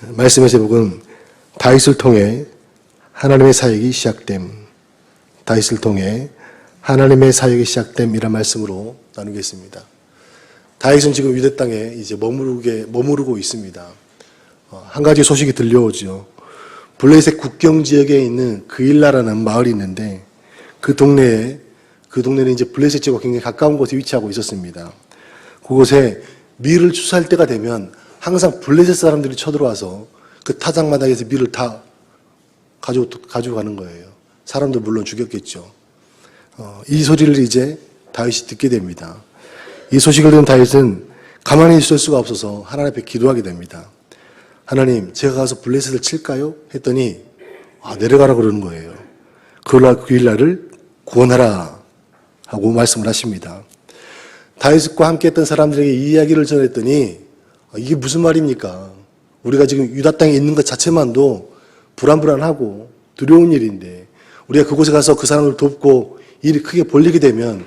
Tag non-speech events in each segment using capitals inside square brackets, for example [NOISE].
말씀의 제목은 다윗을 통해 하나님의 사역이 시작됨. 다윗을 통해 하나님의 사역이 시작됨이란 말씀으로 나누겠습니다. 다윗은 지금 유대 땅에 이제 머무르게 머무르고 있습니다. 어, 한 가지 소식이 들려오죠. 블레셋 국경 지역에 있는 그일라라는 마을이 있는데 그 동네에 그 동네는 이제 블레셋 지역과 굉장히 가까운 곳에 위치하고 있었습니다. 그곳에 밀을 추수할 때가 되면 항상 블레셋 사람들이 쳐들어와서 그 타작 마당에서 밀을 다 가지고 가지고 가는 거예요. 사람도 물론 죽였겠죠. 어, 이 소리를 이제 다윗이 듣게 됩니다. 이 소식을 들은 다윗은 가만히 있을 수가 없어서 하나님 앞에 기도하게 됩니다. 하나님, 제가 가서 블레셋을 칠까요? 했더니 아, 내려가라 그러는 거예요. 그일날 그일날을 구원하라 하고 말씀을 하십니다. 다윗과 함께했던 사람들에게 이 이야기를 전했더니 아, 이게 무슨 말입니까? 우리가 지금 유다 땅에 있는 것 자체만도 불안불안하고 두려운 일인데 우리가 그곳에 가서 그 사람을 돕고 일이 크게 벌리게 되면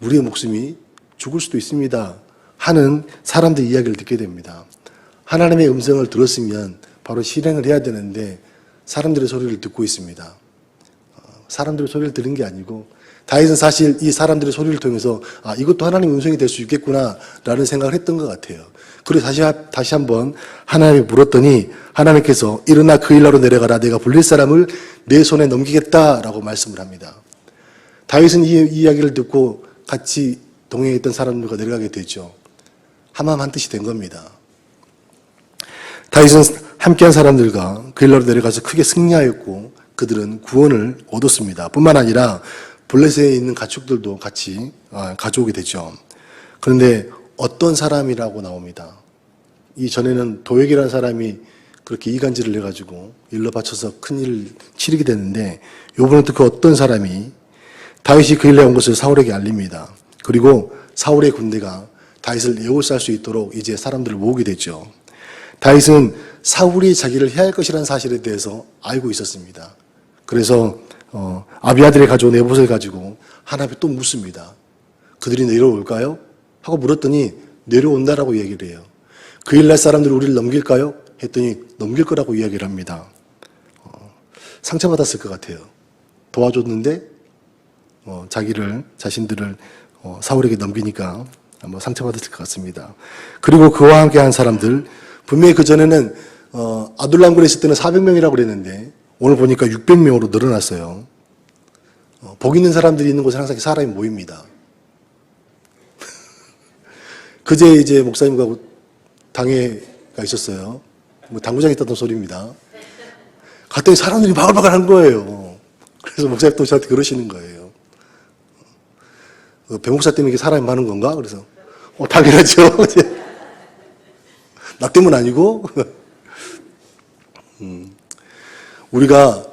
우리의 목숨이 죽을 수도 있습니다. 하는 사람들 이야기를 듣게 됩니다. 하나님의 음성을 들었으면 바로 실행을 해야 되는데 사람들의 소리를 듣고 있습니다. 어, 사람들의 소리를 들은 게 아니고 다윗은 사실 이 사람들의 소리를 통해서 아 이것도 하나님의 음성이 될 수 있겠구나라는 생각을 했던 것 같아요. 그리고 다시 다시 한번 하나님이 물었더니 하나님께서 일어나 그 일나로 내려가라 내가 불릴 사람을 내 손에 넘기겠다라고 말씀을 합니다. 다윗은 이 이야기를 듣고 같이 동행했던 사람들과 내려가게 되죠. 한마음 한 뜻이 된 겁니다. 다윗은 함께한 사람들과 그 일로 내려가서 크게 승리하였고 그들은 구원을 얻었습니다. 뿐만 아니라 블레셋에 있는 가축들도 같이 아, 가져오게 되죠. 그런데 어떤 사람이라고 나옵니다. 이 전에는 도액이라는 사람이 그렇게 이간질을 해가지고 일러 바쳐서 큰 일을 치르게 됐는데 요번에 또 그 어떤 사람이 다윗이 그 일에 온 것을 사울에게 알립니다. 그리고 사울의 군대가 다윗을 에워쌀 수 있도록 이제 사람들을 모으게 됐죠. 다윗은 사울이 자기를 해야 할 것이라는 사실에 대해서 알고 있었습니다. 그래서 어, 아비아들이 가져온 에봇을 가지고 하나님께 또 묻습니다. 그들이 내려올까요? 하고 물었더니 내려온다라고 얘기를 해요. 그 일날 사람들이 우리를 넘길까요? 했더니 넘길 거라고 이야기를 합니다. 어, 상처받았을 것 같아요. 도와줬는데 어, 자기를 자신들을 어, 사울에게 넘기니까 아마 상처받았을 것 같습니다. 그리고 그와 함께 한 사람들 분명히 그 전에는 어, 아둘람굴에 있을 때는 400명이라고 그랬는데 오늘 보니까 600명으로 늘어났어요. 어, 복 있는 사람들이 있는 곳에 항상 사람이 모입니다. [LAUGHS] 그제 이제 목사님과 당회가 있었어요. 뭐 당구장에 있다던 소리입니다. 갔더니 사람들이 바글바글 한 거예요. 그래서 목사님 또 저한테 그러시는 거예요. 어, 배목사 때문에 이게 사람이 많은 건가? 그래서, 어, 당연하죠. [LAUGHS] 나 때문 아니고. [LAUGHS] 음, 우리가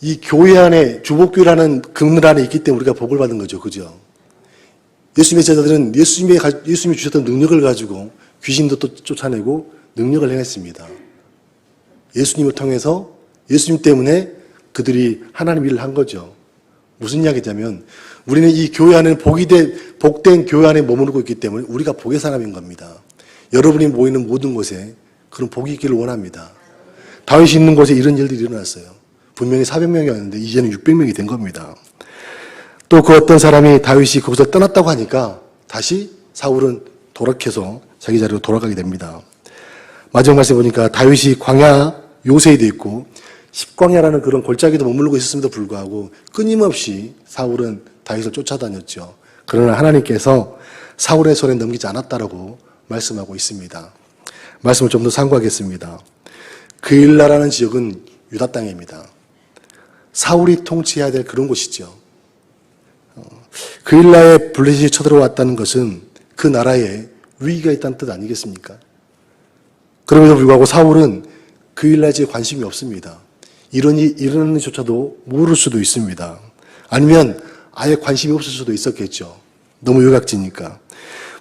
이 교회 안에, 주복교라는 그늘 안에 있기 때문에 우리가 복을 받은 거죠. 그죠? 예수님의 제자들은 예수님의, 예수님이 주셨던 능력을 가지고 귀신도 또 쫓아내고 능력을 행했습니다. 예수님을 통해서 예수님 때문에 그들이 하나님 일을 한 거죠. 무슨 이야기냐면 우리는 이 교회 안에 복이 된, 복된 교회 안에 머무르고 있기 때문에 우리가 복의 사람인 겁니다. 여러분이 모이는 모든 곳에 그런 복이 있기를 원합니다. 다윗이 있는 곳에 이런 일들이 일어났어요. 분명히 400명이었는데 이제는 600명이 된 겁니다. 또 그 어떤 사람이 다윗이 거기서 떠났다고 하니까 다시 사울은 돌아켜서 자기 자리로 돌아가게 됩니다. 마지막 말씀 보니까 다윗이 광야 요새에도 있고 십광야라는 그런 골짜기도 머무르고 있었음에도 불구하고 끊임없이 사울은 다윗을 쫓아다녔죠. 그러나 하나님께서 사울의 손에 넘기지 않았다라고 말씀하고 있습니다. 말씀을 좀 더 상고하겠습니다. 그일라라는 지역은 유다 땅입니다. 사울이 통치해야 될 그런 곳이죠. 그일라에 블레셋이 쳐들어왔다는 것은 그 나라에 위기가 있다는 뜻 아니겠습니까? 그럼에도 불구하고 사울은 그일라에 관심이 없습니다. 이런 이 일어나는 조차도 모를 수도 있습니다. 아니면 아예 관심이 없을 수도 있었겠죠. 너무 유각지니까.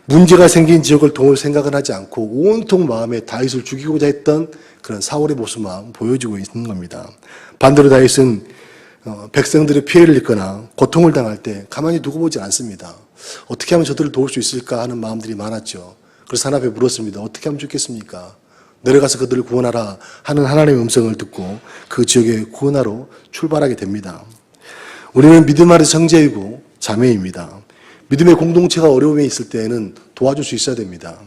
문제가 생긴 지역을 도울 생각은 하지 않고 온통 마음에 다윗을 죽이고자 했던 그런 사울의 모습만 보여주고 있는 겁니다. 반대로 다윗은 어, 백성들의 피해를 입거나 고통을 당할 때 가만히 두고 보지 않습니다. 어떻게 하면 저들을 도울 수 있을까 하는 마음들이 많았죠. 그래서 하나님에 물었습니다. 어떻게 하면 좋겠습니까? 내려가서 그들을 구원하라 하는 하나님의 음성을 듣고 그 지역에 구원하러 출발하게 됩니다. 우리는 믿음 아래 성제이고 자매입니다. 믿음의 공동체가 어려움에 있을 때에는 도와줄 수 있어야 됩니다.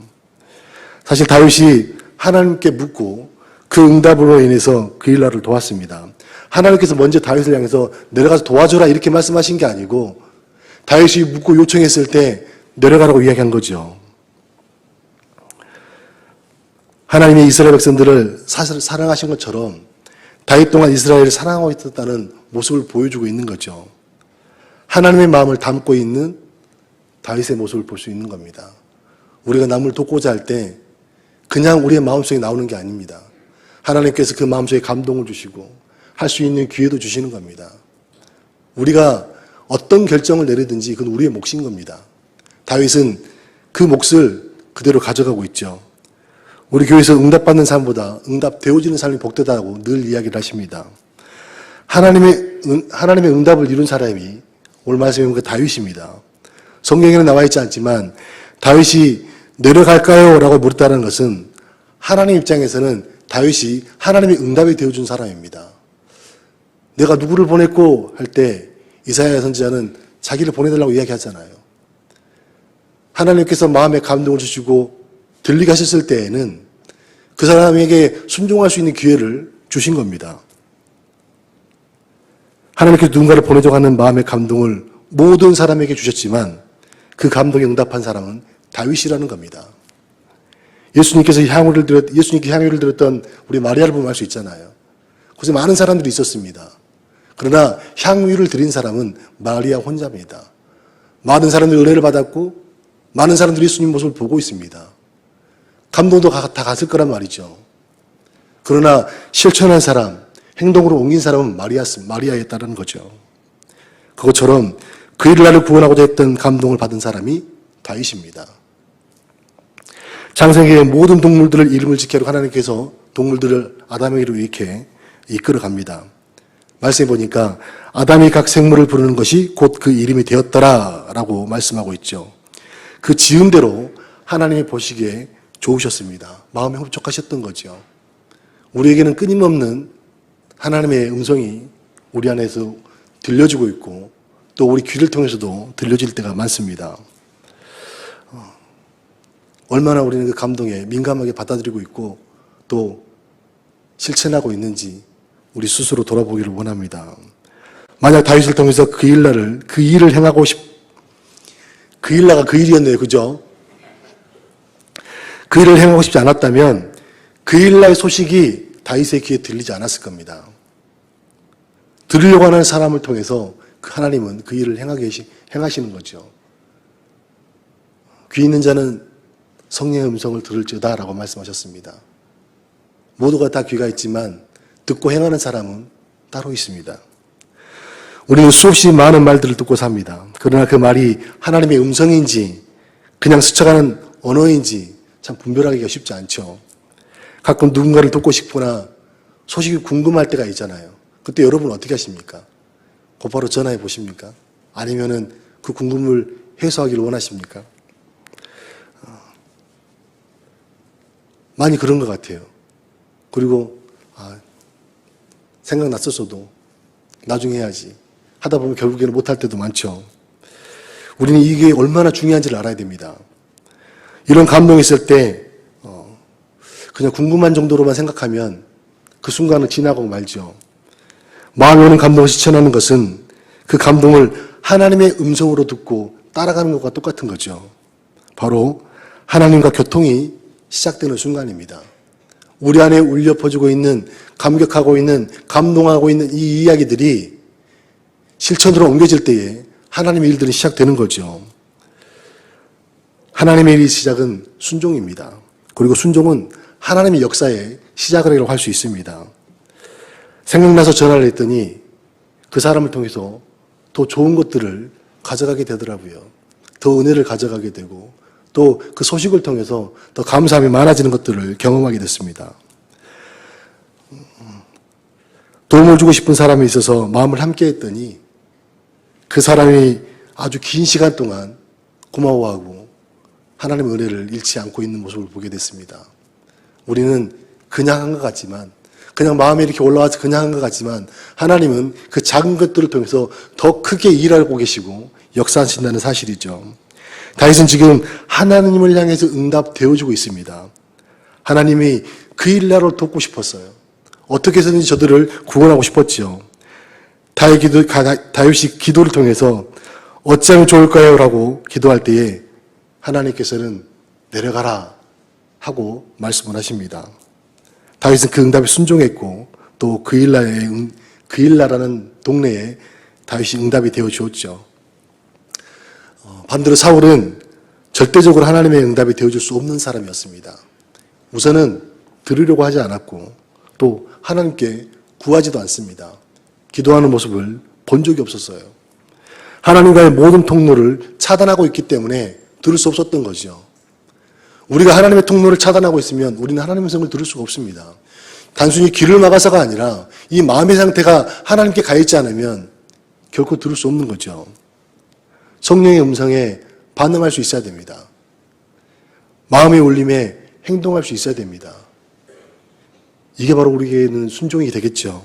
사실 다윗이 하나님께 묻고 그 응답으로 인해서 그 일날을 도왔습니다. 하나님께서 먼저 다윗을 향해서 내려가서 도와줘라 이렇게 말씀하신 게 아니고 다윗이 묻고 요청했을 때 내려가라고 이야기한 거죠. 하나님의 이스라엘 백성들을 사실 사랑하신 것처럼 다윗 동안 이스라엘을 사랑하고 있었다는 모습을 보여주고 있는 거죠. 하나님의 마음을 담고 있는 다윗의 모습을 볼 수 있는 겁니다. 우리가 남을 돕고자 할 때 그냥 우리의 마음속에 나오는 게 아닙니다. 하나님께서 그 마음속에 감동을 주시고 할 수 있는 기회도 주시는 겁니다. 우리가 어떤 결정을 내리든지 그건 우리의 몫인 겁니다. 다윗은 그 몫을 그대로 가져가고 있죠. 우리 교회에서 응답받는 삶보다 응답되어지는 삶이 복되다고 늘 이야기를 하십니다. 하나님의, 응- 하나님의 응답을 이룬 사람이 오늘 말씀에 그 다윗입니다. 성경에는 나와 있지 않지만 다윗이 내려갈까요? 라고 물었다는 것은 하나님 입장에서는 다윗이 하나님의 응답이 되어준 사람입니다. 내가 누구를 보냈고 할 때 이사야 선지자는 자기를 보내달라고 이야기하잖아요. 하나님께서 마음에 감동을 주시고 들리게 하셨을 때에는 그 사람에게 순종할 수 있는 기회를 주신 겁니다. 하나님께서 누군가를 보내자고 하는 마음의 감동을 모든 사람에게 주셨지만 그 감동에 응답한 사람은 다윗이라는 겁니다. 예수님께서 향유를 드렸, 예수님께 향유를 드렸던 우리 마리아를 보면 알 수 있잖아요. 그래서 많은 사람들이 있었습니다. 그러나 향유를 드린 사람은 마리아 혼자입니다. 많은 사람들이 은혜를 받았고 많은 사람들이 예수님 모습을 보고 있습니다. 감동도 가- 다 갔을 거란 말이죠. 그러나 실천한 사람, 행동으로 옮긴 사람은 마리아, 마리아였다는 거죠. 그것처럼 그 일을 나를 구원하고자 했던 감동을 받은 사람이 다윗입니다. 창세기의 모든 동물들을 이름을 지켜로 하나님께서 동물들을 아담에게로 이렇게 이끌어 갑니다. 말씀해 보니까 아담이 각 생물을 부르는 것이 곧 그 이름이 되었더라라고 말씀하고 있죠. 그 지음대로 하나님이 보시기에 좋으셨습니다. 마음에 흡족하셨던 거죠. 우리에게는 끊임없는 하나님의 음성이 우리 안에서 들려주고 있고 또 우리 귀를 통해서도 들려질 때가 많습니다. 어, 얼마나 우리는 그 감동에 민감하게 받아들이고 있고 또 실천하고 있는지 우리 스스로 돌아보기를 원합니다. 만약 다윗을 통해서 그 일날을 그 일을 행하고 싶, 그 일나가 그 일이었네요, 그죠? 그 일을 행하고 싶지 않았다면 그 일날 소식이 다윗의 귀에 들리지 않았을 겁니다. 들으려고 하는 사람을 통해서 그 하나님은 그 일을 행하게 하시- 행하시는 거죠. 귀 있는 자는 성령의 음성을 들을지어다라고 말씀하셨습니다. 모두가 다 귀가 있지만 듣고 행하는 사람은 따로 있습니다. 우리는 수없이 많은 말들을 듣고 삽니다. 그러나 그 말이 하나님의 음성인지 그냥 스쳐가는 언어인지 참 분별하기가 쉽지 않죠. 가끔 누군가를 돕고 싶거나 소식이 궁금할 때가 있잖아요. 그때 여러분 어떻게 하십니까? 곧바로 전화해 보십니까? 아니면은 그 궁금을 해소하기를 원하십니까? 어, 많이 그런 것 같아요. 그리고 아, 생각났었어도 나중에 해야지 하다 보면 결국에는 못할 때도 많죠. 우리는 이게 얼마나 중요한지를 알아야 됩니다. 이런 감동이 있을 때 어, 그냥 궁금한 정도로만 생각하면 그 순간은 지나고 말죠. 마음에 오는 감동을 실천하는 것은 그 감동을 하나님의 음성으로 듣고 따라가는 것과 똑같은 거죠. 바로 하나님과 교통이 시작되는 순간입니다. 우리 안에 울려 퍼지고 있는 감격하고 있는 감동하고 있는 이 이야기들이 실천으로 옮겨질 때에 하나님의 일들이 시작되는 거죠. 하나님의 일 시작은 순종입니다. 그리고 순종은 하나님의 역사의 시작이라고 할 수 있습니다. 생각나서 전화를 했더니 그 사람을 통해서 더 좋은 것들을 가져가게 되더라고요. 더 은혜를 가져가게 되고 또 그 소식을 통해서 더 감사함이 많아지는 것들을 경험하게 됐습니다. 도움을 주고 싶은 사람이 있어서 마음을 함께 했더니 그 사람이 아주 긴 시간 동안 고마워하고 하나님의 은혜를 잃지 않고 있는 모습을 보게 됐습니다. 우리는 그냥 한 것 같지만 그냥 마음에 이렇게 올라와서 그냥 한 것 같지만 하나님은 그 작은 것들을 통해서 더 크게 일하고 계시고 역사하신다는 사실이죠. 다윗은 지금 하나님을 향해서 응답되어주고 있습니다. 하나님이 그 일나를 돕고 싶었어요. 어떻게 해서든지 저들을 구원하고 싶었지요. 다윗 기도, 가- 다윗이 기도를 통해서 어찌하면 좋을까요? 라고 기도할 때에 하나님께서는 내려가라 하고 말씀을 하십니다. 다윗은 그 응답에 순종했고 또 그일라의 응- 그일라라는 동네에 다윗이 응답이 되어 주었죠. 어, 반대로 사울은 절대적으로 하나님의 응답이 되어줄 수 없는 사람이었습니다. 우선은 들으려고 하지 않았고 또 하나님께 구하지도 않습니다. 기도하는 모습을 본 적이 없었어요. 하나님과의 모든 통로를 차단하고 있기 때문에 들을 수 없었던 거죠. 우리가 하나님의 통로를 차단하고 있으면 우리는 하나님의 성을 들을 수가 없습니다. 단순히 귀를 막아서가 아니라 이 마음의 상태가 하나님께 가 있지 않으면 결코 들을 수 없는 거죠. 성령의 음성에 반응할 수 있어야 됩니다. 마음의 울림에 행동할 수 있어야 됩니다. 이게 바로 우리에게는 순종이 되겠죠.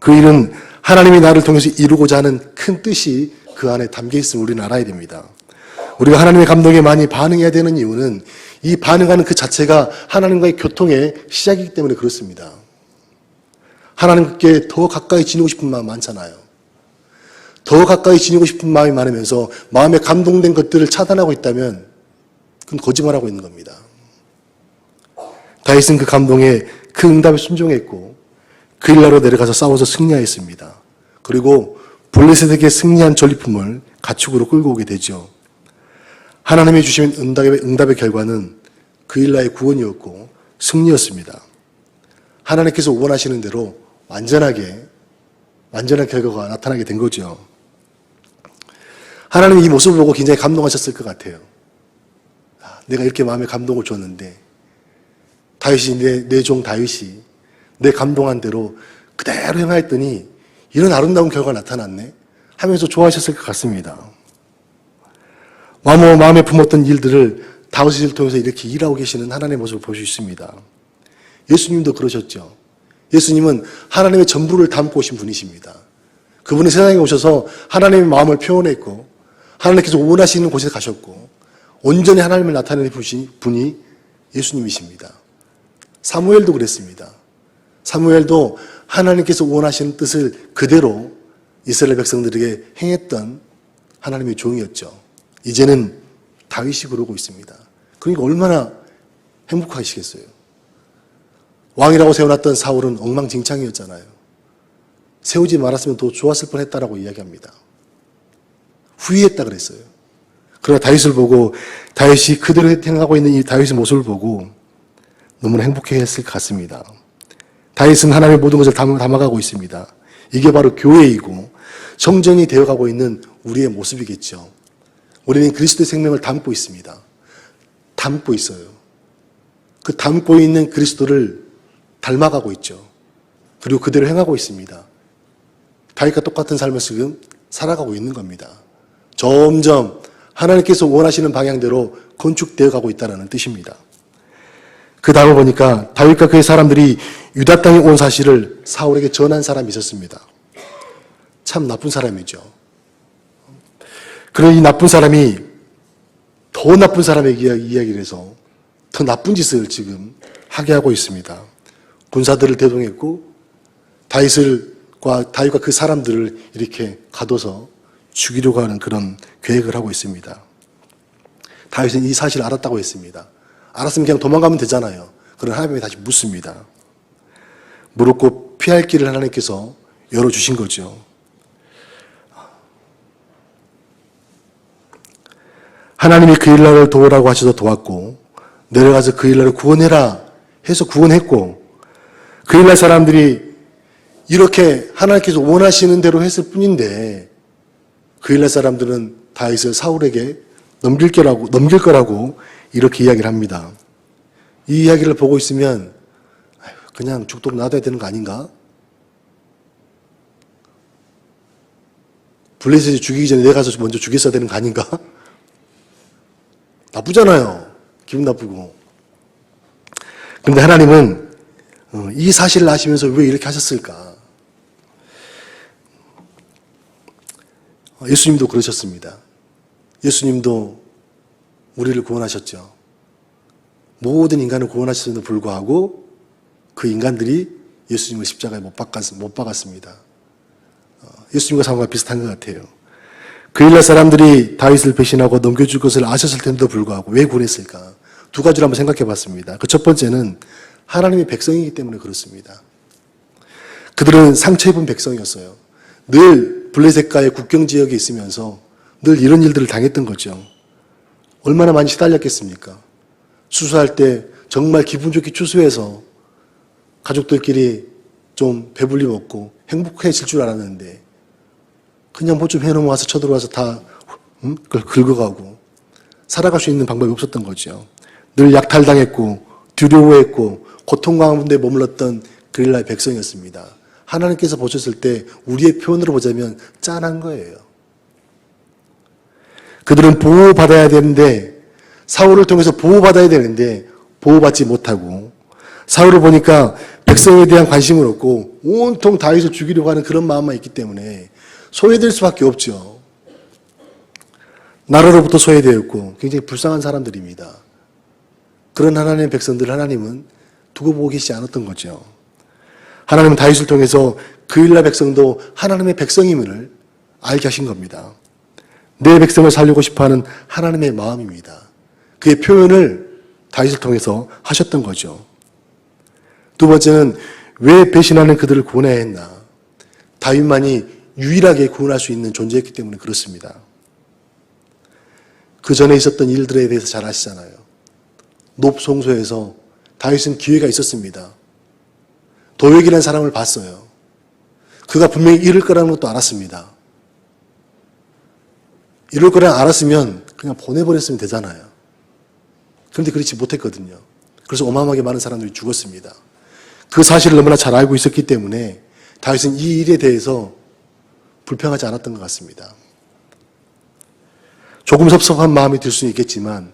그 일은 하나님이 나를 통해서 이루고자 하는 큰 뜻이 그 안에 담겨 있음을 우리는 알아야 됩니다. 우리가 하나님의 감동에 많이 반응해야 되는 이유는 이 반응하는 그 자체가 하나님과의 교통의 시작이기 때문에 그렇습니다. 하나님께 더 가까이 지니고 싶은 마음 많잖아요. 더 가까이 지니고 싶은 마음이 많으면서 마음에 감동된 것들을 차단하고 있다면 그건 거짓말하고 있는 겁니다. 다윗은 그 감동에 그 응답에 순종했고 그 일나로 내려가서 싸워서 승리하였습니다. 그리고 블레셋에게 승리한 전리품을 가축으로 끌고 오게 되죠. 하나님이 주신 응답의, 응답의 결과는 그 일나의 구원이었고 승리였습니다. 하나님께서 원하시는 대로 완전하게 완전한 결과가 나타나게 된 거죠. 하나님이 이 모습을 보고 굉장히 감동하셨을 것 같아요. 아, 내가 이렇게 마음에 감동을 줬는데 다윗이 내내종 다윗이 내 감동한 대로 그대로 행하였더니 이런 아름다운 결과가 나타났네 하면서 좋아하셨을 것 같습니다. 마음 마음에 품었던 일들을 다윗을 통해서 이렇게 일하고 계시는 하나님의 모습을 볼 수 있습니다. 예수님도 그러셨죠. 예수님은 하나님의 전부를 담고 오신 분이십니다. 그분이 세상에 오셔서 하나님의 마음을 표현했고 하나님께서 원하시는 곳에 가셨고 온전히 하나님을 나타내는 분이 예수님이십니다. 사무엘도 그랬습니다. 사무엘도 하나님께서 원하시는 뜻을 그대로 이스라엘 백성들에게 행했던 하나님의 종이었죠. 이제는 다윗이 그러고 있습니다. 그러니까 얼마나 행복하시겠어요. 왕이라고 세워놨던 사울은 엉망진창이었잖아요. 세우지 말았으면 더 좋았을 뻔했다라고 이야기합니다. 후회했다 그랬어요. 그러나 다윗을 보고 다윗이 그대로 행하고 있는 이 다윗의 모습을 보고 너무나 행복했을 것 같습니다. 다윗은 하나님의 모든 것을 담- 담아가고 있습니다. 이게 바로 교회이고 성전이 되어가고 있는 우리의 모습이겠죠. 우리는 그리스도의 생명을 담고 있습니다. 담고 있어요. 그 담고 있는 그리스도를 닮아가고 있죠. 그리고 그대로 행하고 있습니다. 다윗과 똑같은 삶을 지금 살아가고 있는 겁니다. 점점 하나님께서 원하시는 방향대로 건축되어 가고 있다는 뜻입니다. 그 다음을 보니까 다윗과 그의 사람들이 유다 땅에 온 사실을 사울에게 전한 사람이 있었습니다. 참 나쁜 사람이죠. 이 나쁜 사람이 더 나쁜 사람에게 이야기를 해서 더 나쁜 짓을 지금 하게 하고 있습니다. 군사들을 대동했고 다윗을과 다윗과 그 사람들을 이렇게 가둬서 죽이려고 하는 그런 계획을 하고 있습니다. 다윗은 이 사실을 알았다고 했습니다. 알았으면 그냥 도망가면 되잖아요. 그런 하나님이 다시 묻습니다. 물었고 피할 길을 하나님께서 열어주신 거죠. 하나님이 그 일날을 도우라고 하셔서 도왔고 내려가서 그 일날을 구원해라 해서 구원했고 그 일날 사람들이 이렇게 하나님께서 원하시는 대로 했을 뿐인데 그 일날 사람들은 다윗을 사울에게 넘길 거라고 넘길 거라고 이렇게 이야기를 합니다. 이 이야기를 보고 있으면 그냥 죽도록 놔둬야 되는 거 아닌가? 블레셋이 죽이기 전에 내가 가서 먼저 죽였어야 되는 거 아닌가? 나쁘잖아요. 기분 나쁘고. 근데 하나님은 어, 이 사실을 아시면서 왜 이렇게 하셨을까? 어, 예수님도 그러셨습니다. 예수님도 우리를 구원하셨죠. 모든 인간을 구원하셨음에도 불구하고 그 인간들이 예수님을 십자가에 못, 박았, 못 박았습니다. 어, 예수님과 상황과 비슷한 것 같아요. 그 일날 사람들이 다윗을 배신하고 넘겨줄 것을 아셨을 텐데도 불구하고 왜 구원했을까? 두 가지를 한번 생각해 봤습니다. 그 첫 번째는 하나님의 백성이기 때문에 그렇습니다. 그들은 상처 입은 백성이었어요. 늘 블레셋과의 국경 지역에 있으면서 늘 이런 일들을 당했던 거죠. 얼마나 많이 시달렸겠습니까? 추수할 때 정말 기분 좋게 추수해서 가족들끼리 좀 배불리 먹고 행복해질 줄 알았는데 그냥 뭐 좀 해놓으면 와서 쳐들어와서 다 음? 그걸 긁어가고 살아갈 수 있는 방법이 없었던 거죠. 늘 약탈당했고 두려워했고 고통 가운데 머물렀던 그릴라의 백성이었습니다. 하나님께서 보셨을 때 우리의 표현으로 보자면 짠한 거예요. 그들은 보호받아야 되는데 사울을 통해서 보호받아야 되는데 보호받지 못하고 사울을 보니까 백성에 대한 관심을 없고 온통 다윗을 죽이려고 하는 그런 마음만 있기 때문에 소외될 수밖에 없죠. 나라로부터 소외되었고 굉장히 불쌍한 사람들입니다. 그런 하나님의 백성들 하나님은 두고 보고 계시지 않았던 거죠. 하나님은 다윗을 통해서 그 일라 백성도 하나님의 백성임을 알게 하신 겁니다. 내 백성을 살리고 싶어하는 하나님의 마음입니다. 그의 표현을 다윗을 통해서 하셨던 거죠. 두 번째는 왜 배신하는 그들을 구원해야 했나? 다윗만이 유일하게 구원할 수 있는 존재였기 때문에 그렇습니다. 그 전에 있었던 일들에 대해서 잘 아시잖아요. 높송소에서 다윗은 기회가 있었습니다. 도역이라는 사람을 봤어요. 그가 분명히 이럴 거라는 것도 알았습니다. 이럴 거라 알았으면 그냥 보내버렸으면 되잖아요. 그런데 그렇지 못했거든요. 그래서 어마어마하게 많은 사람들이 죽었습니다. 그 사실을 너무나 잘 알고 있었기 때문에 다윗은 이 일에 대해서 불평하지 않았던 것 같습니다. 조금 섭섭한 마음이 들 수는 있겠지만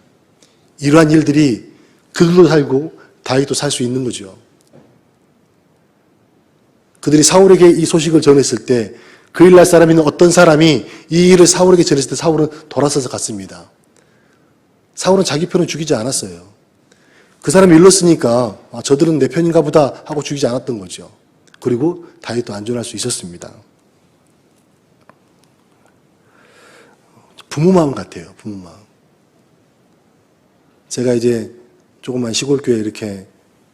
이러한 일들이 그들도 살고 다윗도 살 수 있는 거죠. 그들이 사울에게 이 소식을 전했을 때 그 일날 사람이 있는 어떤 사람이 이 일을 사울에게 전했을 때 사울은 돌아서서 갔습니다. 사울은 자기 편을 죽이지 않았어요. 그 사람이 일렀으니까 아, 저들은 내 편인가 보다 하고 죽이지 않았던 거죠. 그리고 다윗도 안전할 수 있었습니다. 부모 마음 같아요. 부모 마음. 제가 이제 조그만 시골 교회 이렇게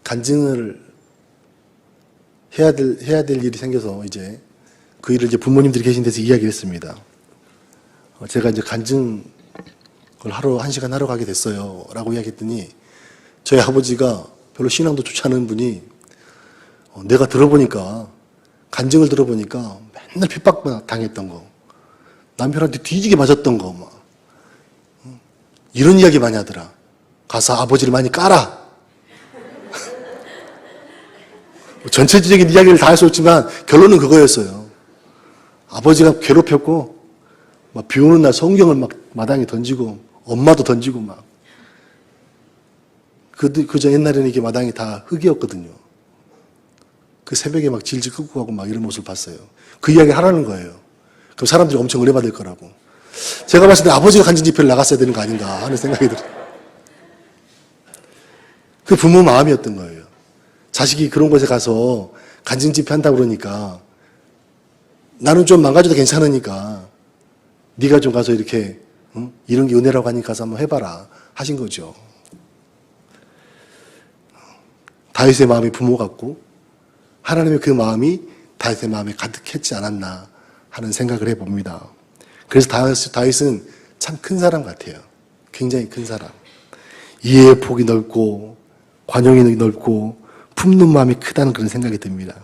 간증을 해야 될 해야 될 일이 생겨서 이제 그 일을 이제 부모님들이 계신 데서 이야기를 했습니다. 어, 제가 이제 간증을 하러 한 시간 하러 가게 됐어요 라고 이야기했더니 저희 아버지가 별로 신앙도 좋지 않은 분이 어, 내가 들어보니까 간증을 들어보니까 맨날 핍박 당했던 거 남편한테 뒤지게 맞았던 거 막. 어, 이런 이야기 많이 하더라. 가서 아버지를 많이 깔아. 뭐 전체적인 이야기를 다 할 수 없지만 결론은 그거였어요. 아버지가 괴롭혔고 막 비 오는 날 성경을 막 마당에 던지고 엄마도 던지고 막 그, 그저 옛날에는 이게 마당이 다 흙이었거든요. 그 새벽에 막 질질 끄고 가고 막 이런 모습을 봤어요. 그 이야기 하라는 거예요. 그럼 사람들이 엄청 은혜 받을 거라고. 제가 봤을 때 아버지가 간증 집회를 나갔어야 되는 거 아닌가 하는 생각이 들어요. 그 부모 마음이었던 거예요. 자식이 그런 곳에 가서 간증 집회 한다고 그러니까 나는 좀 망가져도 괜찮으니까 네가 좀 가서 이렇게 응? 이런 게 은혜라고 하니까 가서 한번 해봐라 하신 거죠. 다윗의 마음이 부모 같고 하나님의 그 마음이 다윗의 마음에 가득했지 않았나 하는 생각을 해봅니다. 그래서 다윗은 참 큰 사람 같아요. 굉장히 큰 사람. 이해의 폭이 넓고 관용이 넓고 품는 마음이 크다는 그런 생각이 듭니다.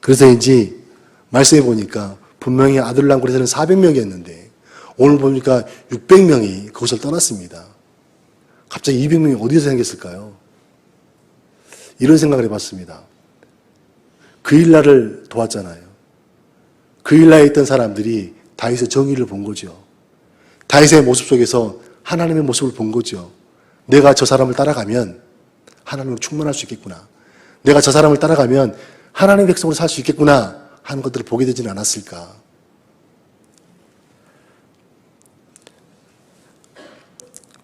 그래서인지 말씀해 보니까 분명히 아들랑굴에서는 400명이었는데 오늘 보니까 600명이 그것을 떠났습니다. 갑자기 200명이 어디서 생겼을까요? 이런 생각을 해봤습니다. 그 일날을 도왔잖아요. 그 일날에 있던 사람들이 다윗의 정의를 본 거죠. 다윗의 모습 속에서 하나님의 모습을 본 거죠. 내가 저 사람을 따라가면 하나님으로 충만할 수 있겠구나. 내가 저 사람을 따라가면 하나님의 백성으로 살 수 있겠구나 하는 것들을 보게 되지는 않았을까.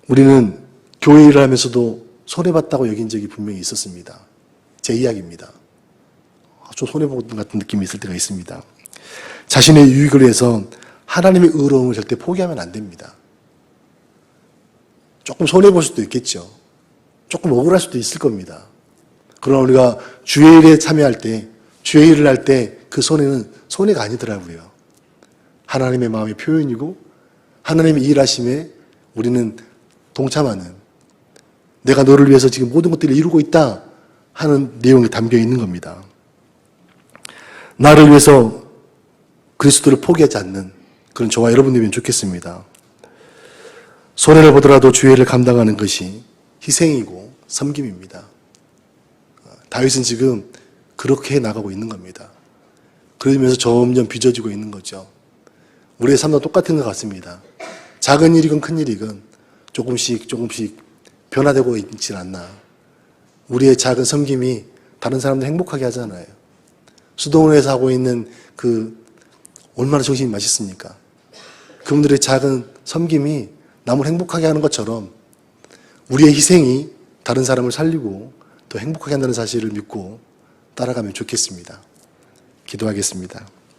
우리는 교회 일을 하면서도 손해봤다고 여긴 적이 분명히 있었습니다. 제 이야기입니다. 아, 좀 손해본 것 같은 느낌이 있을 때가 있습니다. 자신의 유익을 위해서 하나님의 의로움을 절대 포기하면 안 됩니다. 조금 손해볼 수도 있겠죠. 조금 억울할 수도 있을 겁니다. 그러나 우리가 주의 일에 참여할 때, 주의 일을 할 때 그 손해는 손해가 아니더라고요. 하나님의 마음의 표현이고 하나님의 일하심에 우리는 동참하는 내가 너를 위해서 지금 모든 것들을 이루고 있다 하는 내용이 담겨 있는 겁니다. 나를 위해서 그리스도를 포기하지 않는 그런 저와 여러분들이면 좋겠습니다. 손해를 보더라도 주의를 감당하는 것이 희생이고 섬김입니다. 다윗은 지금 그렇게 해 나가고 있는 겁니다. 그러면서 점점 빚어지고 있는 거죠. 우리의 삶도 똑같은 것 같습니다. 작은 일이건 큰 일이건 조금씩 조금씩 변화되고 있지 않나. 우리의 작은 섬김이 다른 사람들 행복하게 하잖아요. 수동원에서 하고 있는 그 얼마나 정신이 맛있습니까? 그분들의 작은 섬김이 남을 행복하게 하는 것처럼 우리의 희생이 다른 사람을 살리고 더 행복하게 한다는 사실을 믿고 따라가면 좋겠습니다. 기도하겠습니다.